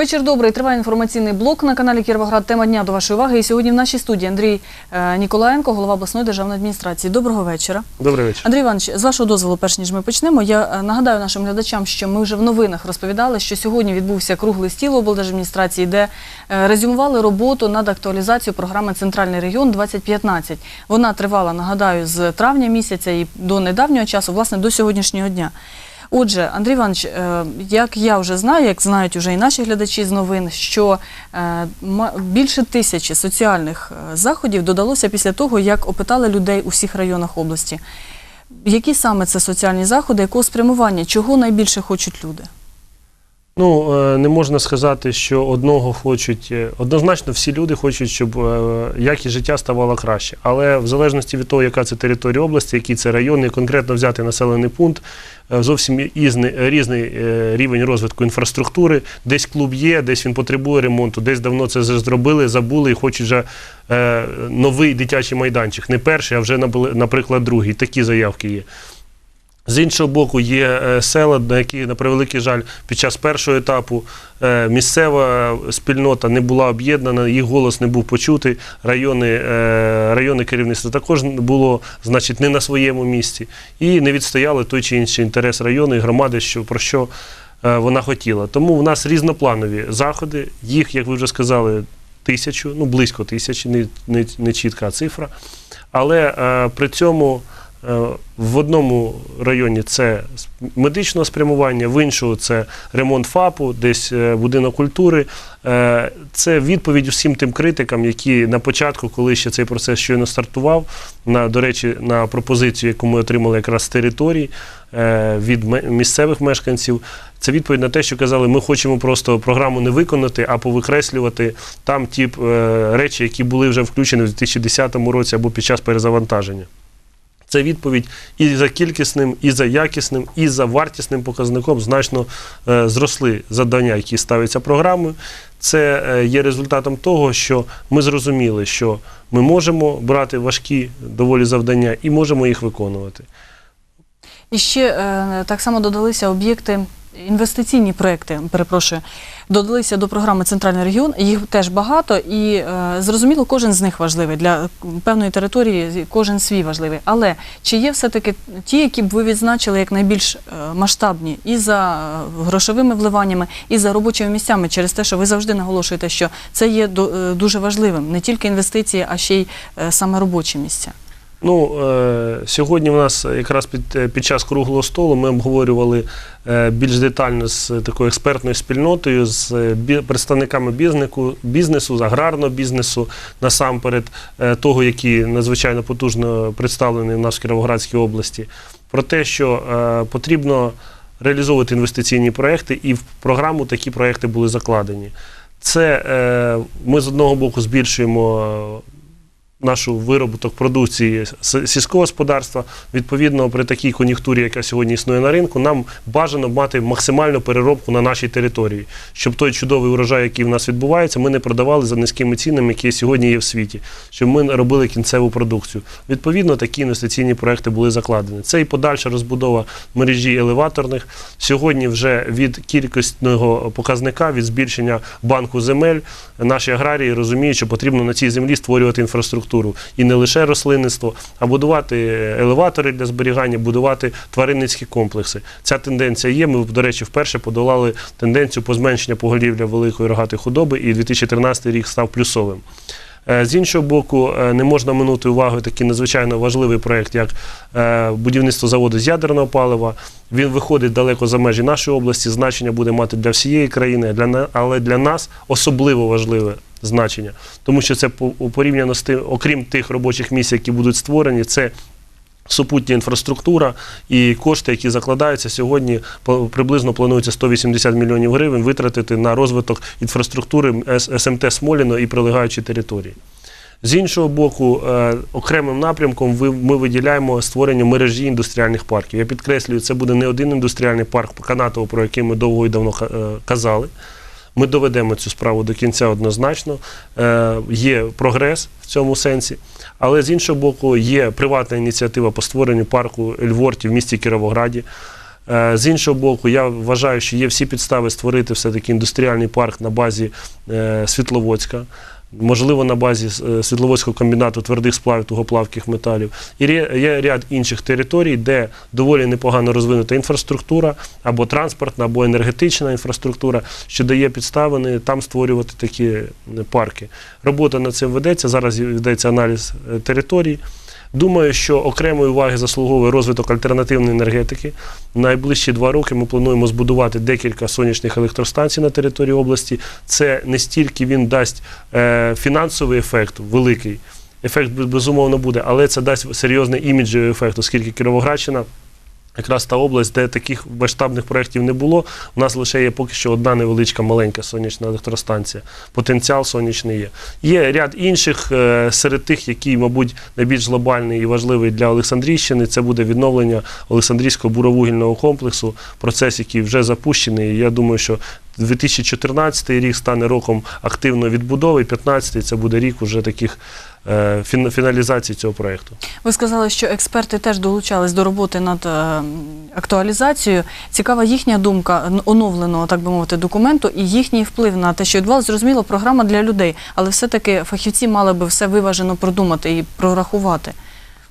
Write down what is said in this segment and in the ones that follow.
Вечір добрий. Триває інформаційний блок на каналі Кіровоград. Тема дня до вашої уваги. І сьогодні в нашій студії Андрій е, Ніколаєнко, голова обласної державної адміністрації. Доброго вечора. Добрий вечір. Андрій Іванович, з вашого дозволу, перш ніж ми почнемо, я е, нагадаю нашим глядачам, що ми вже в новинах розповідали, що сьогодні відбувся круглий стіл облдержадміністрації, де е, резюмували роботу над актуалізацією програми Центральний регіон 2015. Вона тривала, нагадаю, з травня місяця і до недавнього часу, власне, до сьогоднішнього дня. Отже, Андрій Іванович, е, як я вже знаю, як знають вже і наші глядачі з новин, що е, більше тисячі соціальних е, заходів додалося після того, як опитали людей у всіх районах області. Які саме це соціальні заходи, якого спрямування, чого найбільше хочуть люди? Ну е, не можна сказати, що одного хочуть. е, Однозначно, всі люди хочуть, щоб е, якість життя ставала краще. Але в залежності від того, яка це територія області, який це район, і конкретно взяти населений пункт, зовсім різний рівень розвитку інфраструктури. Десь клуб є, десь він потребує ремонту, десь давно це зробили, забули і хочуть вже новий дитячий майданчик. Не перший, а вже наприклад, другий. Такі заявки є. З іншого боку, є е, села, на які, на превеликий жаль, під час першого етапу е, місцева спільнота не була об'єднана, їх голос не був почутий. Райони, е, райони керівництва також було, значить, не на своєму місці і не відстояли той чи інший інтерес району і громади, що про що вона хотіла. Тому в нас різнопланові заходи. Їх, як ви вже сказали, тисячу, ну близько тисячі, не, не, не чітка цифра. Але при цьому в одному районі це медичного спрямування, в іншому це ремонт ФАПу, десь е, будинок культури. Е, Це відповідь усім тим критикам, які на початку, коли ще цей процес щойно стартував, на, до речі, на пропозицію, яку ми отримали якраз з території е, від місцевих мешканців. Це відповідь на те, що казали, ми хочемо просто програму не виконати, а повикреслювати там ті е, речі, які були вже включені в 2010 році або під час перезавантаження. Це відповідь і за кількісним, і за якісним, і за вартісним показником значно е, зросли завдання, які ставляться програмою. Це е, є результатом того, що ми зрозуміли, що ми можемо брати важкі доволі завдання і можемо їх виконувати. І ще е, так само додалися об'єкти, інвестиційні проекти, перепрошую, додалися до програми Центральний регіон. Їх теж багато, і е, зрозуміло, кожен з них важливий для певної території, кожен свій важливий. Але чи є все-таки ті, які б ви відзначили як найбільш е, масштабні і за е, грошовими вливаннями, і за робочими місцями, через те, що ви завжди наголошуєте, що це є дуже важливим, не тільки інвестиції, а ще й саме робочі місця. Ну, е, сьогодні в нас якраз під, е, під час круглого столу ми обговорювали е, більш детально з такою експертною спільнотою, з бі- представниками бізнесу, бізнесу, з аграрного бізнесу, насамперед того, який надзвичайно потужно представлений в нас в Кіровоградській області, про те, що потрібно реалізовувати інвестиційні проекти, і в програму такі проекти були закладені. Це ми з одного боку збільшуємо. Нашу виробуток продукції сільського господарства. Відповідно, при такій кон'юнктурі, яка сьогодні існує на ринку, нам бажано мати максимальну переробку на нашій території, щоб той чудовий урожай, який в нас відбувається, ми не продавали за низькими цінами, які сьогодні є в світі, щоб ми робили кінцеву продукцію. Відповідно, такі інвестиційні проекти були закладені. Це і подальша розбудова мережі елеваторних. Сьогодні вже від кількісного показника, від збільшення банку земель, наші аграрії розуміють, що потрібно на цій землі створювати інфраструктуру. Інфраструктуру і не лише рослинництво, а будувати елеватори для зберігання, будувати тваринницькі комплекси. Ця тенденція є. Ми, до речі, вперше подолали тенденцію по зменшення поголів'я великої рогатої худоби, і 2013 рік став плюсовим. Е, З іншого боку, е, не можна минути увагою такий надзвичайно важливий проєкт, як е, будівництво заводу з ядерного палива. Він виходить далеко за межі нашої області. Значення буде мати для всієї країни, але для нас особливо важливе значення, тому що це порівняно з тим, окрім тих робочих місць, які будуть створені, це супутня інфраструктура і кошти, які закладаються сьогодні, приблизно планується 180 мільйонів гривень витратити на розвиток інфраструктури СМТ Смоліно і прилегаючі території. З іншого боку, е, окремим напрямком ми виділяємо створення мережі індустріальних парків. Я підкреслюю, це буде не один індустріальний парк Канатово, про який ми довго і давно е, казали. Ми доведемо цю справу до кінця однозначно. Е, Є прогрес в цьому сенсі, але з іншого боку, є приватна ініціатива по створенню парку Ельворті в місті Кіровограді. Е, З іншого боку, я вважаю, що є всі підстави створити все-таки індустріальний парк на базі е, Світловодська. Можливо, на базі е, Світловодського комбінату твердих сплавів тугоплавких металів. І є ряд інших територій, де доволі непогано розвинута інфраструктура, або транспортна, або енергетична інфраструктура, що дає підставини там створювати такі е, парки. Робота над цим ведеться. Зараз ведеться аналіз е, територій. Думаю, що окремої уваги заслуговує розвиток альтернативної енергетики. Найближчі два роки ми плануємо збудувати декілька сонячних електростанцій на території області. Це не стільки він дасть е, фінансовий ефект великий. Ефект безумовно буде, але це дасть серйозний іміджовий ефект, оскільки Кіровоградщина якраз та область, де таких масштабних проєктів не було. У нас лише є поки що одна невеличка маленька сонячна електростанція. Потенціал сонячний є. Є ряд інших е, серед тих, які, мабуть, найбільш глобальний і важливий для Олександрійщини. Це буде відновлення Олександрійського буровугільного комплексу, процес, який вже запущений. Я думаю, що 2014 рік стане роком активної відбудови, 2015 це буде рік уже таких е, фіналізації цього проєкту. Ви сказали, що експерти теж долучались до роботи над е, актуалізацією. Цікава їхня думка оновленого, так би мовити, документу і їхній вплив на те, що відбувалося. Зрозуміло, програма для людей, але все-таки фахівці мали би все виважено продумати і прорахувати.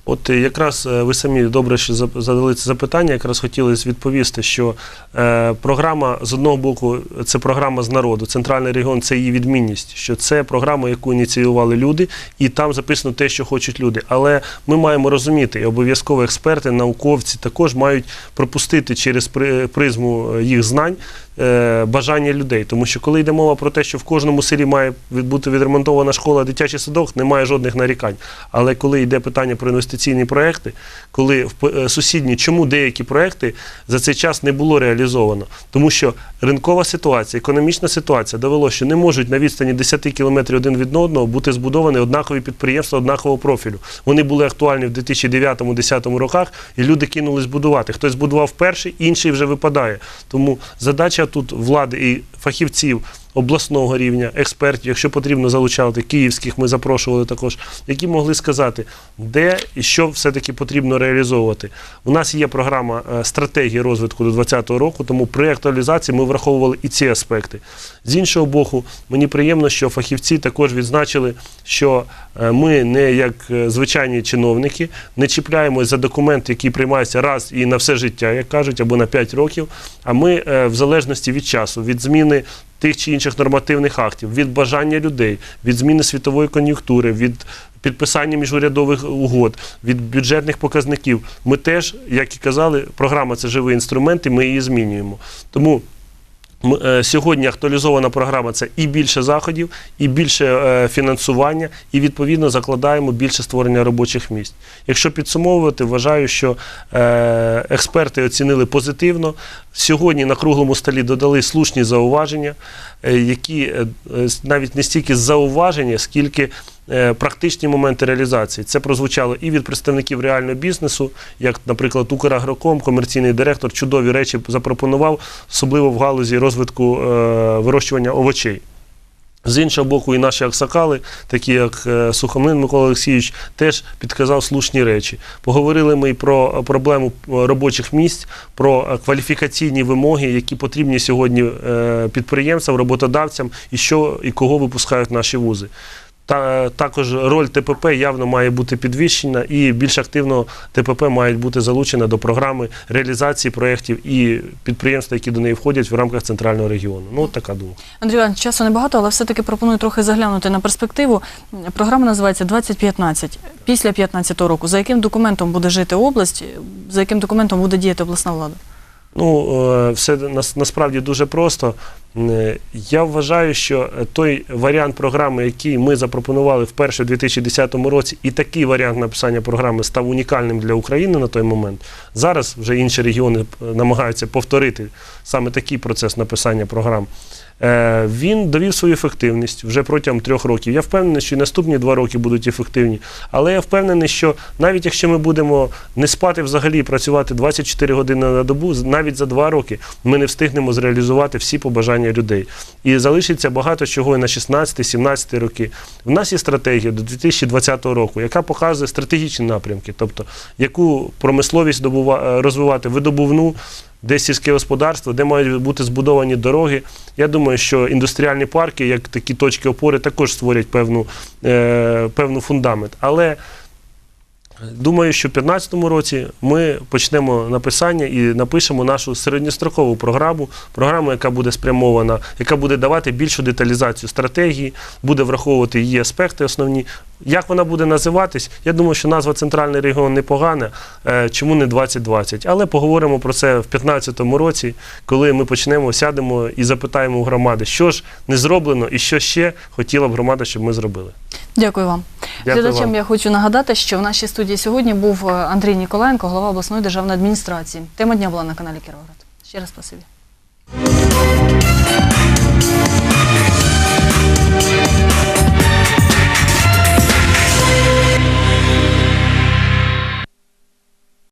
От е, якраз е, ви самі добре що задали це запитання. Якраз хотілося відповісти, що е, програма з одного боку це програма з народу. Центральний регіон це її відмінність, що це програма, яку ініціювали люди, і там записано те, що хочуть люди. Але ми маємо розуміти, і обов'язково експерти, науковці також мають пропустити через при- призму їх знань. Е, Бажання людей, тому що коли йде мова про те, що в кожному селі має бути відремонтована школа, дитячий садок, немає жодних нарікань. Але коли йде питання про інвестиційні проекти, коли в е, сусідні, чому деякі проекти за цей час не було реалізовано? Тому що ринкова ситуація, економічна ситуація довело, що не можуть на відстані 10 кілометрів один від одного бути збудовані однакові підприємства однакового профілю. Вони були актуальні в 2009-2010 роках, і люди кинулись будувати. Хтось будував перший, інший вже випадає. Тому задача тут влади і фахівців обласного рівня, експертів, якщо потрібно залучати київських, ми запрошували також, які могли сказати, де і що все-таки потрібно реалізовувати. У нас є програма е, стратегії розвитку до 2020 року, тому при актуалізації ми враховували і ці аспекти. З іншого боку, мені приємно, що фахівці також відзначили, що е, ми не як е, звичайні чиновники не чіпляємось за документ, який приймається раз і на все життя, як кажуть, або на 5 років. А ми в залежності від часу, від зміни тих чи інших нормативних актів, від бажання людей, від зміни світової кон'юнктури, від підписання міжурядових угод, від бюджетних показників. Ми теж, як і казали, програма це живий інструмент, і ми її змінюємо. Тому е, Сьогодні актуалізована програма це і більше заходів, і більше е, фінансування, і відповідно закладаємо більше створення робочих місць. Якщо підсумовувати, вважаю, що е, експерти оцінили позитивно. Сьогодні на круглому столі додали слушні зауваження, е, які е, е, навіть не стільки зауваження, скільки практичні моменти реалізації. Це прозвучало і від представників реального бізнесу, як, наприклад, Украгроком, комерційний директор, чудові речі запропонував, особливо в галузі розвитку вирощування овочей. З іншого боку, і наші аксакали, такі як е, Сухомлин Микола Олексійович, теж підказав слушні речі. Поговорили ми і про проблему е, робочих місць, про е, кваліфікаційні вимоги, які потрібні сьогодні е, підприємцям, роботодавцям, і що і кого випускають наші вузи. Та також роль ТПП явно має бути підвищена, і більш активно ТПП мають бути залучена до програми реалізації проєктів і підприємства, які до неї входять в рамках центрального регіону. Ну, така думка. Андрій Іванович, часу небагато, але все-таки пропоную трохи заглянути на перспективу. Програма називається 2015. Після 2015 року. За яким документом буде жити область, за яким документом буде діяти обласна влада? Ну, е, все нас- насправді дуже просто. Е, Я вважаю, що той варіант програми, який ми запропонували вперше у 2010 році, і такий варіант написання програми став унікальним для України на той момент. Зараз вже інші регіони е, намагаються повторити саме такий процес написання програм. Е, Він довів свою ефективність вже протягом трьох років. Я впевнений, що і наступні два роки будуть ефективні. Але я впевнений, що навіть якщо ми будемо не спати взагалі, працювати 24 години на добу, навіть за два роки ми не встигнемо зреалізувати всі побажання людей. І залишиться багато чого і на 16-17 роки. В нас є стратегія до 2020 року, яка показує стратегічні напрямки, тобто яку промисловість е, розвивати, видобувну, де сільське господарство, де мають бути збудовані дороги. Я думаю, що індустріальні парки, як такі точки опори, також створять певну, е, певну фундамент. Але Думаю, що в 2015 році ми почнемо написання і напишемо нашу середньострокову програму, програму, яка буде спрямована, яка буде давати більшу деталізацію стратегії, буде враховувати її аспекти основні. Як вона буде називатись? Я думаю, що назва Центральний регіон непогана. Е, Чому не 2020? Але поговоримо про це в 2015 році, коли ми почнемо, сядемо і запитаємо у громади, що ж не зроблено і що ще хотіла б громада, щоб ми зробили. Дякую вам. Глядачам я хочу нагадати, що в нашій студії сьогодні був е, Андрій Ніколаєнко, голова обласної державної адміністрації. Тема дня була на каналі Кіровоград. Ще раз спасибі.